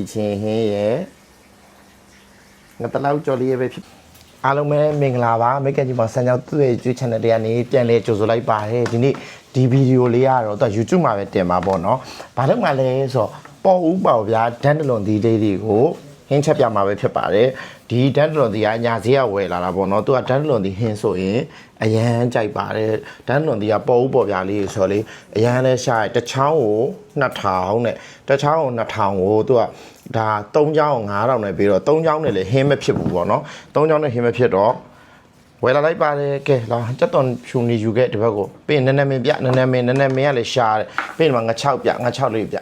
ဒီချင်းဟင်းရဲ့ငါတလောက်ကြော်လေးရဲ့ပဲဖြစ်အားလုံးပဲမင်္ဂလာပါမိတ်ကကြီးမောင်ဆန်းချောင်းသူ့ရဲ့ YouTube channel တွေကနေပြန်လဲကြိုဆိုလိုက်ပါတယ်ဒီနေ့ဒီဗီဒီယိုလေးကတော့သူက YouTube မှာပဲတင်ပါပေါ့နော်ဘာလို့မှလဲဆိုတော့ပေါ်ဦးပေါ့ဗျာဒန်တလွန်ဒီလေးတွေကိုဟင်းချက်ပြမှာပဲဖြစ်ပါတယ် ဒီဒန်တလွန်ဒီကညာဈေးကဝယ်လာတာပေါ့နော်သူကဒန်တလွန်ဒီဟင်းဆိုရင်အရန်ကြိုက်ပါတယ်ဒန်တလွန်ဒီကပေါ်ဦးပေါ့ဗျာလေးဆိုတော့လေအရန်လဲရှားတစ်ချောင်းကို2000နဲ့တစ်ချောင်းကို2000ကိုသူကဒါ3ချောင်းကို9000နဲ့ပြီးတော့3ချောင်းနဲ့လည်းဟင်းမဖြစ်ဘူးပေါ့နော်3ချောင်းနဲ့ဟင်းမဖြစ်တော့ဝယ်လာလိုက်ပါတယ်ကဲလာကြက်သွန်ဖြူနေယူခဲ့ဒီဘက်ကိုပြီးရင်နည်းနည်းမင်းပြနည်းနည်းမင်းနည်းနည်းမင်းကလည်းရှားတယ်ပြီးရင်မှငါ6ပြငါ6လေးပြ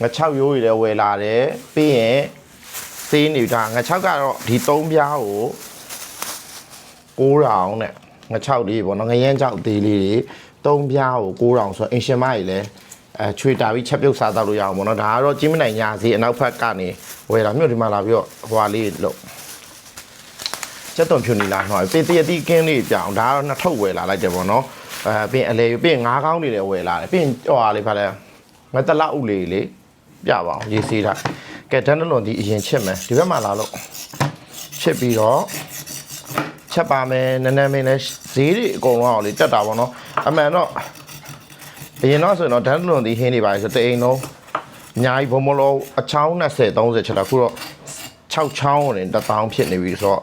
ငါ6ရိုးကြီးလည်းဝယ်လာတယ်ပြီးရင် စေးနေတာငါ6ကတော့ဒီ3ပြားကို9000နဲ့ငါ6လေးပေါ့နော်ငရမ်း6သေးလေးတွေ3ပြားကို9000ဆိုတော့အင်ရှင်မကြီးလည်းအဲချွေတာပြီးချက်ပြုတ်စားတော့လို့ရအောင်ပေါ့နော်ဒါကတော့ကြီးမနိုင်ညာစီအနောက်ဘက်ကနေဝယ်လာမြို့ဒီမှာလာပြီးတော့ဟွာလေးလို့စက်သွန်ဖြူနေလာဟောပြင်တရတိကင်းလေးပြောင်းဒါကတော့နှစ်ထုပ်ဝယ်လာလိုက်တယ်ပေါ့နော်အဲပြင်အလေပြင်ငါးကောင်းတွေလည်းဝယ်လာတယ်ပြင်ဟောဟာလေးဖာလဲငါတလောက်ဥလေးလေး ပြပါအောင်ရေးစေးတာကဲတန်းတလွန်ဒီအရင်ချစ်မယ်ဒီဘက်မှာလာလို့ချစ်ပြီးတော့ချက်ပါမယ်နည်းနည်းမင်းလည်းဈေးတွေအကုန်လုံးအောင်လေးတက်တာပေါ့နော်အမှန်တော့အရင်တော့ဆိုရင်တော့တန်းတလွန်ဒီဟင်းတွေပါဆိုတအိမ်လုံးအများကြီးဘုံမလို့အချောင်း20 30ချက်တာခုတော့6ချောင်းနဲ့တစ်တောင်းဖြစ်နေပြီဆိုတော့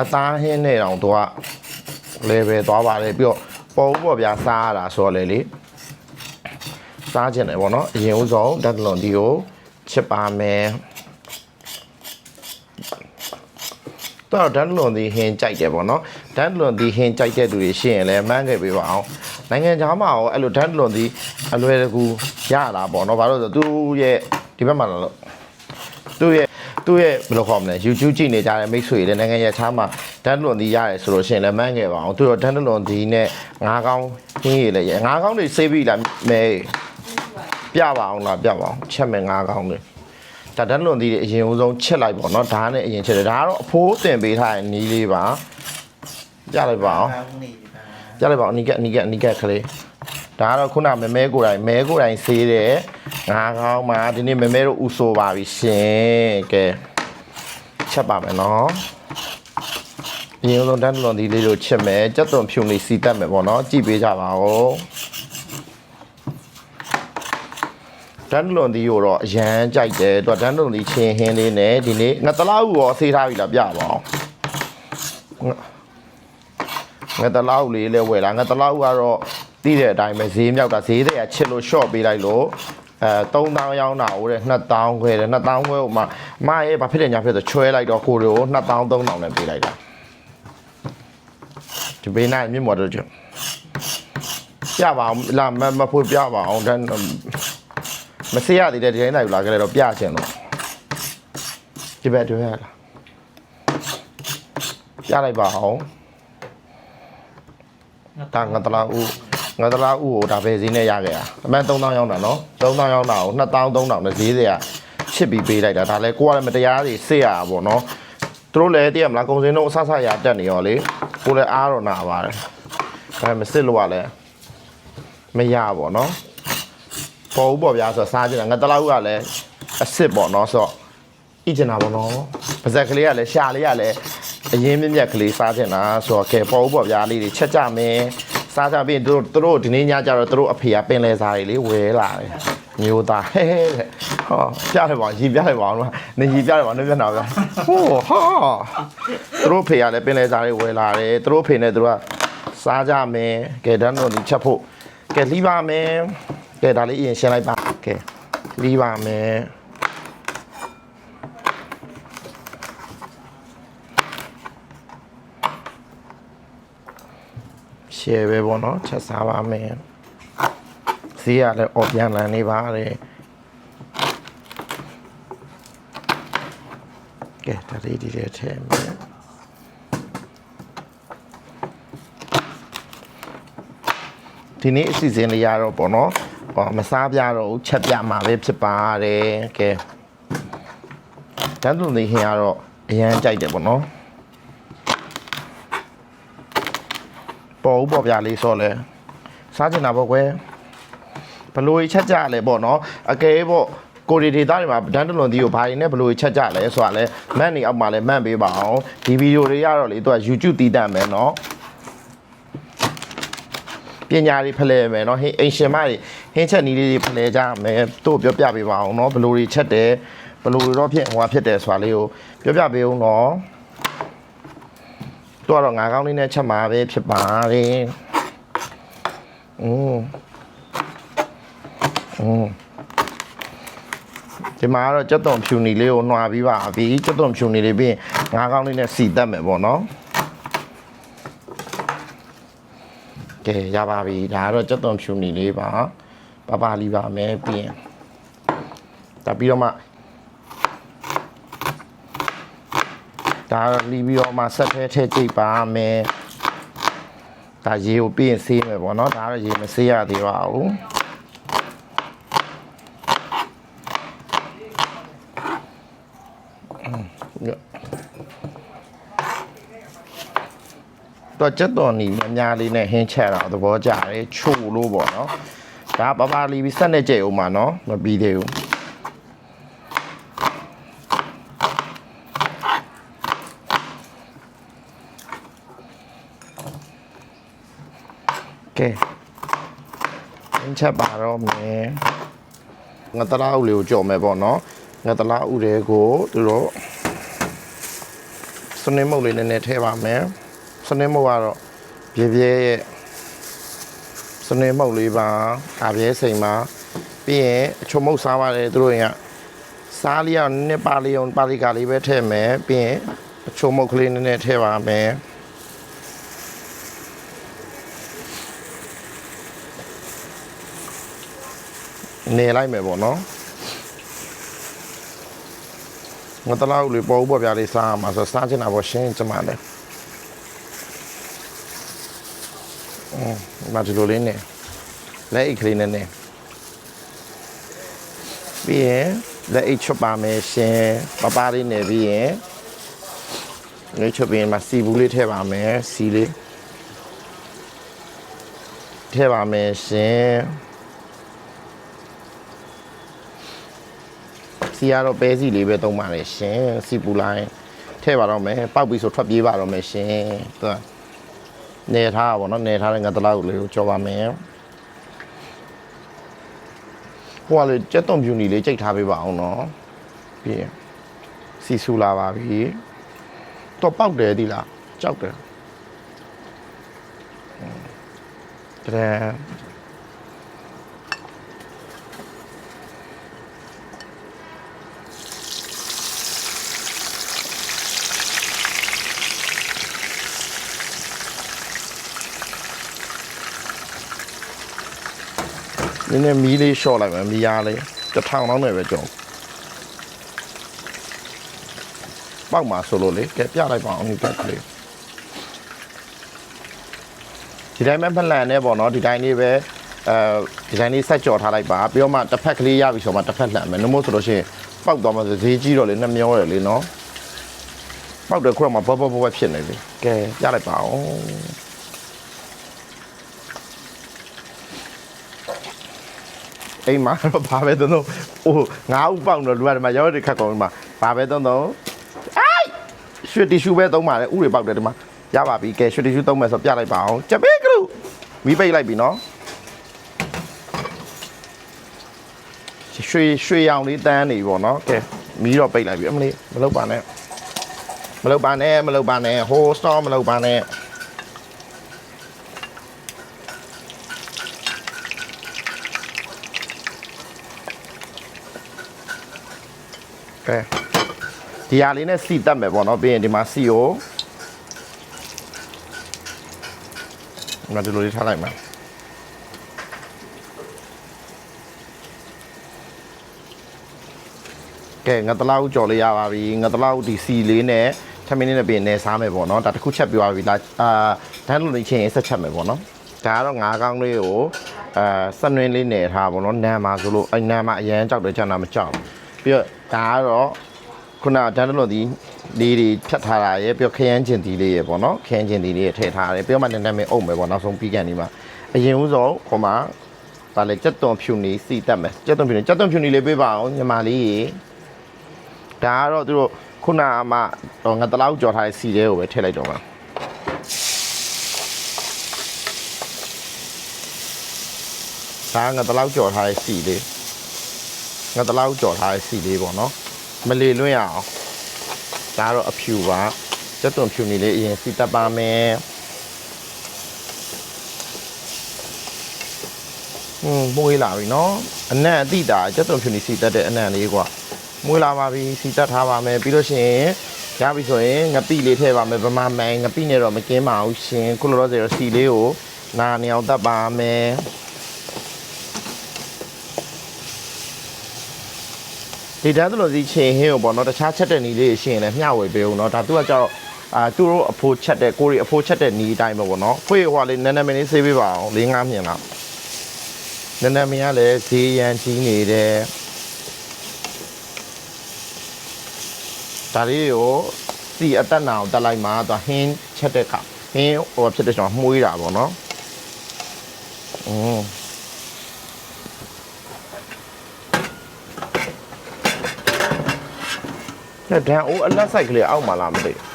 အသားဟင်းနဲ့တောင်သူက level သွားပါတယ်ပြီးတော့ပေါ်ဦးပေါ်ဗျာစားရတာဆိုတော့လေလေ စားခြင်းတယ်ပေါ့နော်အရင်ဦးဆုံးဓာတ်တလွန်ဒီကိုချစ်ပါမယ်တော့ဓာတ်တလွန်ဒီဟင်းကြိုက်တယ်ပေါ့နော်ဓာတ်တလွန်ဒီဟင်းကြိုက်တဲ့သူတွေရှိရင်လည်းမှန်းခဲ့ပေးပါအောင်နိုင်ငံခြားမှာရောအဲ့လိုဓာတ်တလွန်ဒီအလွယ်တကူရတာပေါ့နော်ဘာလို့လဲဆိုတော့သူရဲ့ဒီဘက်မှာလာလို့သူ့ရဲ့သူ့ရဲ့ဘယ်လိုခေါ်မလဲ YouTube ကြည့်နေကြတဲ့မိတ်ဆွေတွေလည်းနိုင်ငံရဲ့ခြားမှာဓာတ်တလွန်ဒီရတယ်ဆိုလို့ရှိရင်လည်းမှန်းခဲ့ပါအောင်သူတို့ဓာတ်တလွန်ဒီနဲ့ငါးကောင်းဟင်းရည်လည်းရငါးကောင်းတွေစေးပြီလားမဲ ပြပါအောင်လားပြပါအောင်ချက်မယ်ငါးကောင်းတွေဒါဓာတ်တလွန်ဒီတွေအရင်ဦးဆုံးချက်လိုက်ပေါ့နော်ဒါနဲ့အရင်ချက်တယ်ဒါကတော့အဖိုးတင်ပေးထားတဲ့နီးလေးပါပြလိုက်ပါအောင်ကောင်းနေပါပြလိုက်ပါဦးအနီးကပ်အနီးကပ်အနီးကပ်ကလေးဒါကတော့ခုနမမဲကိုယ်တိုင်မဲကိုယ်တိုင်ဆေးတယ်ငါးကောင်းမှာဒီနေ့မမဲတို့ဥဆိုပါပြီရှင်ကဲချက်ပါမယ်နော်အရင်ဆုံးတန်းတလွန်ဒီလေးတို့ချက်မယ်ကြက်သွန်ဖြူလေးစီတက်မယ်ပေါ့နော်ကြည့်ပေးကြပါဦး တန်းတလွန်ဒီကိုတော့အရန်ကြိုက်တယ်သူကတန်းတလွန်ဒီချင်းဟင်းလေးနဲ့ဒီနေ့ငါတလားဥရောဆေးထားပြီလားပြပါအောင်ငါတလောက်လေးလဲဝယ်လာငါတလောက်ကတော့တီးတဲ့အတိုင်းပဲဈေးမြောက်တာဈေးတွေကချစ်လို့ short ပေးလိုက်လို့အဲ3000ရောင်းတာဟိုတဲ့2000ခွဲတယ်2000ခွဲဟိုမှာမရဲ့ဘာဖြစ်တယ်ညာဖြစ်ဆိုချွဲလိုက်တော့ကိုတွေကို2000 3000နဲ့ပေးလိုက်တာဒီဘေးနိုင်မြင့်မော်တော့ကြပြပါအောင်လာမမဖို့ပြပါအောင်တန်း မစေးရသေးတဲ့ဒီတိုင်းနိုင်လာကြလေတော့ပြချင်တော့ဒီဘက်တွေ့ရလားပြလိုက်ပါအောင်ဒါငါတလားဦးငါတလားဦးကိုဒါပဲဈေးနဲ့ရခဲ့တာအမှန်3000ရောက်တာနော်3000ရောက်တာကို2000 3000နဲ့ဈေးတွေကချစ်ပြီးပေးလိုက်တာဒါလည်းကိုကလည်းမတရားစီစစ်ရတာပေါ့နော်သူတို့လည်းတည်ရမလားကုံစင်းတို့အဆဆရတက်နေရောလေကိုလည်းအားတော့နာပါတယ်ဒါပေမဲ့စစ်လို့ကလည်းမရပေါ့နော် ပေါ်ဦးပေါ့ဗျာဆိုတော့စားကြည့်တာငါတလားဦးကလည်းအစ်စ်ပေါ့နော်ဆိုတော့ဣကျင်တာပေါ့နော်ပါဇက်ကလေးကလည်းရှာလေးကလည်းအရင်မြက်မြက်ကလေးစားချင်တာဆိုတော့ကဲပေါ်ဦးပေါ့ဗျာလေးတွေချက်ကြမယ်စားကြပြီးသူတို့သူတို့ဒီနေ့ညကျတော့သူတို့အဖေကပင်လဲစားတွေလေးဝဲလာတယ်မျိုးသားဟဲဟဲတဲ့ဟောပြတယ်ပါရီပြတယ်ပါလို့နေရီပြတယ်ပါနေပြန်တော့ဗျာဟိုဟာသူတို့ဖေကလည်းပင်လဲစားတွေဝဲလာတယ်သူတို့ဖေနဲ့သူတို့ကစားကြမယ်ကဲတန်းတို့ဒီချက်ဖို့ကဲလှီးပါမယ် ကဲဒါလေးအရင်ရှင်းလိုက်ပါကဲလှီးပါမယ်ရှယ်ပဲပေါ့နော်ချက်စားပါမယ်ဈေးရလည်းအော်ပြန်လန်နေပါတယ်ကဲဒါလေးဒီထဲထည့်မယ်ဒီနေ့အစီအစဉ်လေးရတော့ပေါ့နော် ဟောမစားပြတော့ဘူးချက်ပြမှာပဲဖြစ်ပါတယ်ကဲတန်းသူနေခင်ကတော့အရန်ကြိုက်တယ်ပေါ့နော်ပေါ်ဦးပေါ်ပြလေးဆော့လဲစားချင်တာပေါ့ကွယ်ဘလို့ချက်ကြလဲပေါ့နော်အကဲပေါ့ကိုရီဒေတာတွေမှာဒန်တလွန်ဒီကိုဘာတွေနဲ့ဘယ်လိုချက်ကြလဲဆိုတာလဲမန့်နေအောက်မှာလဲမန့်ပေးပါအောင်ဒီဗီဒီယိုတွေရတော့လေသူက YouTube တည်တတ်မယ်နော် ပညာတွေဖလှယ်မယ်နော်ဟင်းအင်ရှင်မတွေဟင်းချက်နီးလေးတွေဖလှယ်ကြမယ်တို့ပြောပြပေးပါအောင်နော်ဘယ်လိုတွေချက်တယ်ဘယ်လိုတွေတော့ဖြစ်ဟိုဟာဖြစ်တယ်ဆိုတာလေးကိုပြောပြပေးအောင်နော်တို့ကတော့ငါးကောင်းလေးနဲ့ချက်မှာပဲဖြစ်ပါတယ်อืมอืม ဒီမှာကတော့ကြက်သွန်ဖြူနီလေးကိုနှွာပြီးပါပြီကြက်သွန်ဖြူနီလေးပြီးရင်ငါးကောင်းလေးနဲ့စီတက်မယ်ပေါ့နော် ကဲရပါပြီဒါကတော့ကြက်သွန်ဖြူနီလေးပါပပလီပါမယ်ပြီးရင်ဒါပြီးတော့မှဒါလီပြီးတော့မှဆက်ထဲထဲကြိတ်ပါမယ်ဒါရေကိုပြီးရင်ဆေးမယ်ပေါ့နော်ဒါကတော့ရေမဆေးရသေးပါဘူး တော့ချက်တော်နီများများလေးနဲ့ဟင်းချက်တော့သဘောကျတယ်ချို့လို့ပေါ့နော်ဒါပပလီပြီးဆက်နေကြိတ်အောင်ပါနော်မပြီးသေးဘူးကဲဟင်းချက်ပါတော့မယ်ငါတလားဦးလေးကိုကြော်မယ်ပေါ့နော်ငါတလားဦးတွေကိုသူတို့စနေမုတ်လေးနည်းနည်းထည့်ပါမယ် စနေမုတ်ကတော့ပြပြရဲ့စနေမုတ်လေးပါအာပြဲစိန်ပါပြီးရင်အချုံမုတ်စားပါတယ်သူတို့ရင်ကစားလေးအောင်နည်းနည်းပါလေးအောင်ပါလီကာလေးပဲထည့်မယ်ပြီးရင်အချုံမုတ်ကလေးနည်းနည်းထည့်ပါမယ်နေလိုက်မယ်ပေါ့နော်ငါတလားဦးလေးပေါ်ဦးပေါ်ပြလေးစားရမှာဆိုစားချင်တာပေါ့ရှင်းကျမလည်း အင်းမဒီလိုလေးနဲ့လက်အိတ်ကလေးနဲ့နဲ့ပြီးရင်လက်အိတ်ချွတ်ပါမယ်ရှင်ပပလေးနဲ့ပြီးရင်လက်ချွတ်ပြီးရင်မစီဘူးလေးထည့်ပါမယ်စီလေးထည့်ပါမယ်ရှင်စီကတော့ပဲစီလေးပဲသုံးပါလေရှင်စီပူလိုင်းထည့်ပါတော့မယ်ပောက်ပြီးဆိုထွက်ပြေးပါတော့မယ်ရှင်သူက နေထားတာပေါ့နော်နေထားတဲ့ငါတလောက်လေးကိုကြော်ပါမယ်ဟိုကလေကြက်သွန်ဖြူနီလေးကြိတ်ထားပေးပါအောင်နော်ပြီးရင်စီဆူလာပါပြီတော့ပောက်တယ်ဒီလားကြောက်တယ်တဲ့ နည်းနည်းမီးလေးရှော့လိုက်မယ်မီးအားလေးတစ်ထောင်လောက်နဲ့ပဲကြော်ပောက်မှာဆိုလို့လေကဲပြလိုက်ပါအောင်ဒီတက်ကလေးဒီတိုင်းပဲမလန်နဲ့ပေါ့နော်ဒီတိုင်းလေးပဲအဲဒီတိုင်းလေးဆက်ကြော်ထားလိုက်ပါပြီးတော့မှတစ်ဖက်ကလေးရပြီဆိုမှတစ်ဖက်လှန်မယ်နှမို့ဆိုလို့ရှိရင်ပောက်သွားမှဆိုဈေးကြီးတော့လေနှမျောတယ်လေနော်ပောက်တယ်ခုတော့မှဘောဘောဘောဖြစ်နေပြီကဲပြလိုက်ပါအောင် အိမ်မှာတော့ဘာပဲသုံးသုံးဟိုငါးဥပေါက်တော့လူကဒီမှာရောက်တဲ့ခက်ကောင်ဒီမှာဘာပဲသုံးသုံးအိုက်ရွှေတီရှူပဲသုံးပါလေဥတွေပေါက်တယ်ဒီမှာရပါပြီကဲရွှေတီရှူသုံးမယ်ဆိုပြလိုက်ပါအောင်ကြပေးကလူမီးပိတ်လိုက်ပြီနော်ရွှေရွှေရောင်လေးတန်းနေပြီပေါ့နော်ကဲမီးတော့ပိတ်လိုက်ပြီအမလေးမလုပ်ပါနဲ့မလုပ်ပါနဲ့မလုပ်ပါနဲ့ဟိုစတော့မလုပ်ပါနဲ့ ဒီဟာလေးနဲ့စီတက်မယ်ပေါ့နော်ပြီးရင်ဒီမှာစီကိုဒီမှာဒီလိုလေးထားလိုက်မှာကဲငါတလောက်ကြော်လေးရပါပြီငါတလောက်ဒီစီလေးနဲ့ထမင်းလေးနဲ့ပြင်နေစားမယ်ပေါ့နော်ဒါတစ်ခုချက်ပြသွားပြီလားအာဒန်းလိုလေးချင်းဆက်ချက်မယ်ပေါ့နော်ဒါကတော့ငါးကောင်းလေးကိုအာစနွင်းလေးနေထားပေါ့နော်နမ်းမှာဆိုလို့အနမ်းမှာအရန်ကြောက်တယ်ကျန်တာမကြောက်ဘူးပြီးတော့ဒါကတော့ ခုနဒန်တလို့ဒီလေးတွေဖြတ်ထားတာရယ်ပြီးတော့ခရမ်းကျင်တီလေးရယ်ပေါ့နော်ခရမ်းကျင်တီလေးရယ်ထည့်ထားတယ်ပြီးတော့မှနည်းနည်းမင်းအုပ်မယ်ပေါ့နောက်ဆုံးပြီးကန်ဒီမှာအရင်ဦးဆုံးဟိုမှာဒါလေကြက်သွန်ဖြူနေစီတက်မယ်ကြက်သွန်ဖြူနေကြက်သွန်ဖြူနေလေးပေးပါအောင်ညီမလေးရေဒါကတော့သူတို့ခုနကမှတော့ငါတလောက်ကြော်ထားတဲ့စီလေးကိုပဲထည့်လိုက်တော့မှာဒါငါတလောက်ကြော်ထားတဲ့စီလေးငါတလောက်ကြော်ထားတဲ့စီလေးပေါ့နော် မလေလွင့်ရအောင်ဒါကတော့အဖြူပါကြက်သွန်ဖြူနေလေးအရင်စီတက်ပါမယ် อืมမွေးလာပြီเนาะအနံ့အတိတာကြက်သွန်ဖြူနေစီတက်တဲ့အနံ့လေးကွာမွေးလာပါပြီစီတက်ထားပါမယ်ပြီးလို့ရှိရင်ရပြီဆိုရင်ငပိလေးထည့်ပါမယ်ဗမာမိုင်ငပိနဲ့တော့မကင်းပါဘူးရှင်ခုလိုတော့ဆိုတော့စီလေးကိုနာနေအောင်တက်ပါမယ် ဒီတန်းသလိုစီချင်းဟင်းကိုပေါ့နော်တခြားချက်တဲ့နီးလေးရှိရင်လည်းမျှဝေပေးဦးနော်ဒါသူကကြောက်အာသူတို့အဖိုးချက်တဲ့ကိုရီအဖိုးချက်တဲ့နီးအတိုင်းပဲပေါ့နော်ဖွေးဟွာလေးနည်းနည်းမင်းလေးဆေးပေးပါအောင်၄၅မြင်လောက်နည်းနည်းမရလဲဈေးရန်ကြီးနေတယ်ဒါလေးကိုစီအတက်နာအောင်တက်လိုက်မှသွားဟင်းချက်တဲ့ခါဟင်းဟိုဖြစ်တဲ့ကျွန်တော်မှုေးတာပေါ့နော်อืม တဲ့ဒန်အိုးအလက်ဆိုင်ကလေးအောက်မှာလားမသိဘူး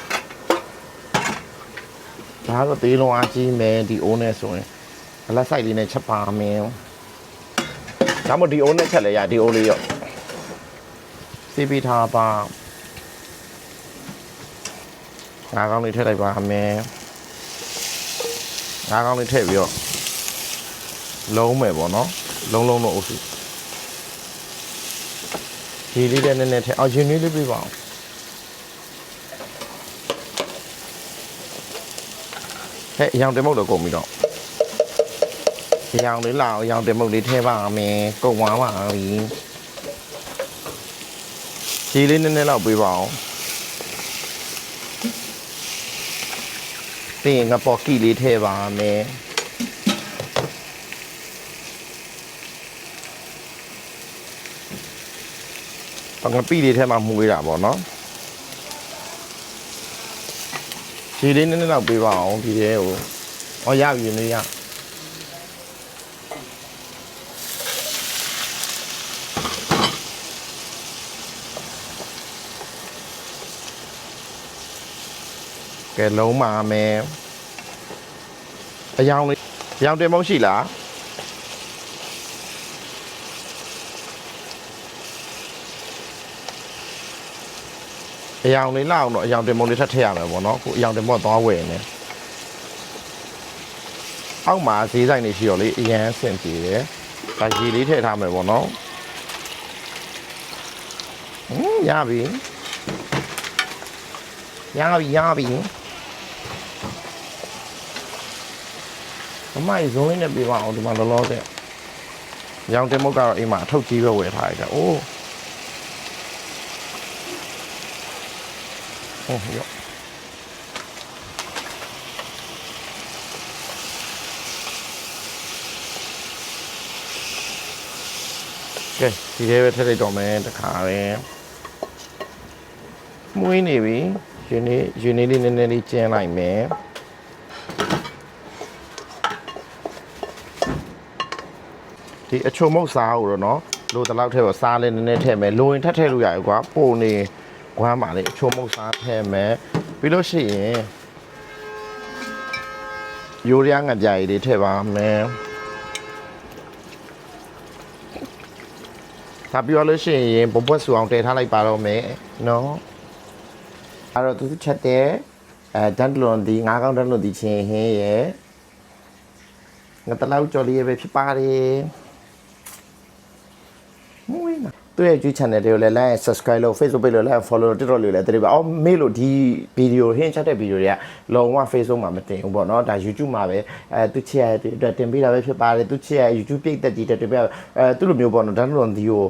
ဒါတော့သေးလုံးအားကြီးမယ်ဒီအိုးနဲ့ဆိုရင်အလက်ဆိုင်လေးနဲ့ချက်ပါမယ်ဒါမှမဟုတ်ဒီအိုးနဲ့ချက်လဲရဒီအိုးလေးရော့စီးပြီးထားပါငါးကောင်းလေးထည့်လိုက်ပါမယ်ငါးကောင်းလေးထည့်ပြီးတော့လုံးမယ်ပေါ့နော်လုံးလုံးတော့အုပ်စုဒီလေးနဲ့နည်းနည်းထည့်အောင်ရင်လေးလေးပြပါအောင် ဟဲ့အရောင်တမုတ်တော့ကုန်ပြီတော့ရောင်လေးလာအောင်ရောင်တင်မုတ်လေးထည့်ပါမယ်ကုတ်ဝမ်းပါပြီခြေလေးနည်းနည်းလောက်ပေးပါအောင်ပြီးရင်ငါပေါ်ကီလေးထည့်ပါမယ်ပငပိလေးထဲမှာမှုေးတာပေါ့နော် ခြေလေးနည်းနည်းလောက်ပေးပါအောင်ဒီထဲကိုဩရပြီနေရကဲလုံးပါမယ်အယောင်လေးအယောင်တင်မုံရှိလား အယောင်လေးလောက်တော့အယောင်တင်မုံလေးထပ်ထည့်ရမယ်ပေါ့နော်ခုအယောင်တင်မုံသွားဝယ်နေအောက်မှာဈေးဆိုင်နေရှိတော့လေအရန်ဆင်ပြေတယ်ဒါရေလေးထည့်ထားမယ်ပေါ့နော်ဟင်းရပြီရပြီရပြီအမိုက်ဇုံးလေးနဲ့ပြပါအောင်ဒီမှာလောလောဆယ်ရောင်တင်မုတ်ကတော့အိမ်မှာအထုပ်ကြီးပဲဝယ်ထားရကြအိုး ဟုတ်ရော့ကဲဒီထဲပဲထည့်လိုက်တော့မယ်တခါပဲမွေးနေပြီယူနေယူနေလေးနည်းနည်းလေးကျင်းလိုက်မယ်ဒီအချုံမုတ်စားကိုတော့နော်လိုတလောက်ထည့်တော့စားလေးနည်းနည်းထည့်မယ်လိုရင်ထပ်ထည့်လို့ရတယ်ကွာပုံနေ ခွမ်းပါလေအချုံမုတ်စားထည့်မယ်ပြီးလို့ရှိရင်ရိုးရငကြရည်လေးထည့်ပါမယ်ဒါပြောလို့ရှိရင်ဘပွက်ဆူအောင်တည်ထားလိုက်ပါတော့မယ်နော်အဲ့တော့သူချက်တဲ့အဲဒန်တလွန်ဒီငါးကောင်းဒန်လွန်ဒီချင်းဟင်းရဲ့ငါတလောက်ကြော်လေးရဲ့ပဲဖြစ်ပါတယ်မွေးနာ သူ့ရဲ့ YouTube channel တွေကိုလည်း like subscribe လုပ် Facebook page လို့ like follow လို့ TikTok လို့လည်းတတိပါအော်မေးလို့ဒီ video ဟင်းချက်တဲ့ video တွေကလုံးဝ Facebook မှာမတင်ဘူးပေါ့နော်ဒါ YouTube မှာပဲအဲသူချစ်ရတဲ့တင်ပေးတာပဲဖြစ်ပါတယ်သူချစ်ရ YouTube ပြည့်တက်ကြီးတဲ့တင်ပေးအဲသူ့လိုမျိုးပေါ့နော်ဒါလို့ဒီကို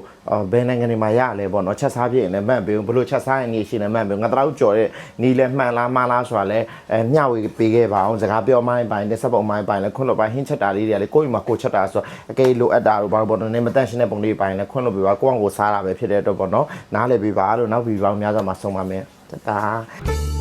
ဘယ်နိုင်ငံတွေမှာရလဲပေါ့နော်ချက်စားပြည့်ရင်လည်းမှန်ပေးဘလို့ချက်စားရင်နေရှိလည်းမှန်ပေးငါတို့ကြော်တဲ့နီးလည်းမှန်လားမှားလားဆိုတာလည်းအဲမျှဝေပေးခဲ့ပါအောင်စကားပြောမိုင်းပိုင်းတဲ့စက်ပုံမိုင်းပိုင်းလည်းခွန်းလို့ပိုင်းဟင်းချက်တာလေးတွေကလည်းကိုယ့်အိမ်မှာကိုယ်ချက်တာဆိုအကေလိုအပ်တာတို့ဘာလို့ပေါ့နော်နေမတန့်ရှင်းတဲ့ပုံလေးပိုင်းလည်းခွန်းလို့ပြပါကိုယ့်အောင်ကိုစားတာပဲဖြစ်တဲ့အတွက်ပေါ့နော်နားလည်ပြပါလို့နောက်ဗီဒီယိုများစွာမှာဆုံးပါမယ်တတာ